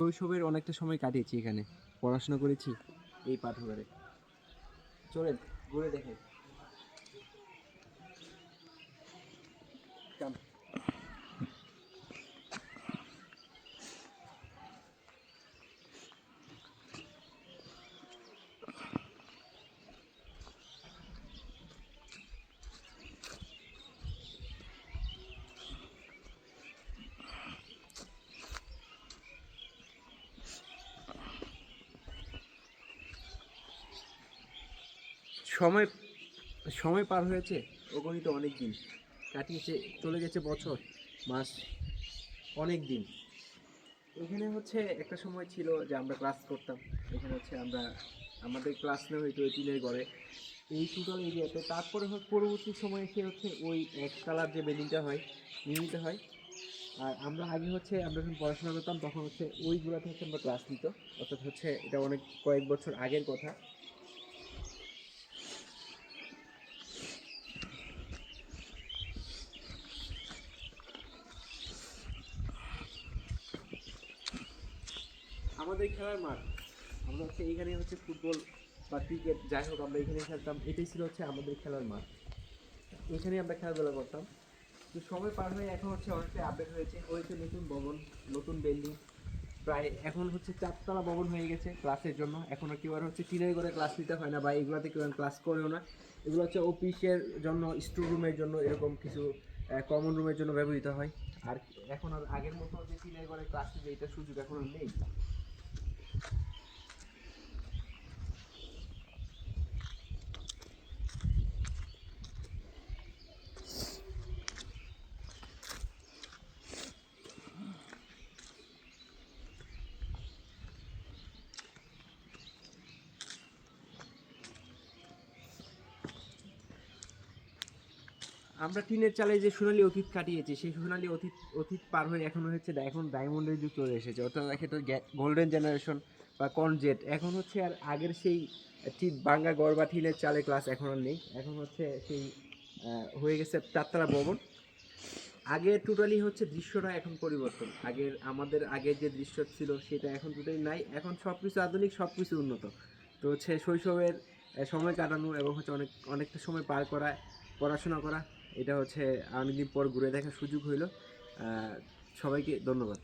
শৈশবের অনেকটা সময় কাটিয়েছি এখানে। পড়াশোনা করেছি এই পাঠাগারে চলেন ঘুরে দেখেন সময় সময় পার হয়েছে অগণিত অনেক দিন। কাটিয়েছে, চলে গেছে বছর, মাস, অনেক দিন। এখানে হচ্ছে একটা সময় ছিল যে আমরা ক্লাস করতাম। এখানে হচ্ছে আমরা, আমাদের ক্লাস নেওয়া হইতো ওই টিনের ঘরে। এই টোটাল এরিয়াতে, তারপরে পরবর্তী সময়ে এসে হচ্ছে ওই এক কালার যে বিল্ডিংটা হয় নির্মিত হয়। আর আমরা আগে হচ্ছে, আমরা যখন পড়াশোনা করতাম, তখন হচ্ছে ওইগুলোতে হচ্ছে আমরা ক্লাস নিত। অর্থাৎ হচ্ছে এটা অনেক কয়েক বছর আগের কথা। আমাদের খেলার মাঠ, আমরা হচ্ছে এইখানে হচ্ছে ফুটবল বা ক্রিকেট যাই হোক আমরা এখানে খেলতাম, এটাই ছিল হচ্ছে আমাদের খেলার মাঠ। এখানে আমরা খেলাধুলা করতাম। তো সময় পার হয়ে এখন হচ্ছে অনেকটাই আপডেট হয়েছে। হয়েছে নতুন ভবন, নতুন বিল্ডিং প্রায় এখন হচ্ছে চারতলা ভবন হয়ে গেছে ক্লাসের জন্য। এখন কেউ আর হচ্ছে টিনের করে ক্লাস নিতে হয় না বা এগুলোতে কেউ আর ক্লাস করেও না। এগুলো হচ্ছে অফিসের জন্য স্টোর রুমের জন্য এরকম কিছু কমন রুমের জন্য ব্যবহৃত হয়। আর এখন আর আগের মতো যে টিনের করে ক্লাস নিতে এটা সুযোগ এখন আর নেই। আমরা টিনের চালে যে সোনালী অতীত কাটিয়েছি, সেই সোনালী অতীত অতীত পার হয়ে এখন হচ্ছে এখন ডায়মন্ডের যুগ চলে এসেছে। অর্থাৎ তো গোল্ডেন জেনারেশন বা কনজেট এখন হচ্ছে আর আগের সেই ঠিক বাঙ্গা গড় বা টিনের চালে ক্লাস এখন আর নেই। এখন হচ্ছে সেই হয়ে গেছে চারতলা ভবন। আগে টোটালি হচ্ছে দৃশ্যটা এখন পরিবর্তন। আগের, আমাদের আগের যে দৃশ্য ছিল সেটা এখন টোটালি নাই। এখন সব কিছু আধুনিক সব কিছু উন্নত। তো হচ্ছে শৈশবের সময় কাটানো এবং হচ্ছে অনেক, অনেকটা সময় পার করা, পড়াশোনা করা এটা হচ্ছে অনেকদিন পর ঘুরে দেখার সুযোগ হইল। সবাইকে ধন্যবাদ।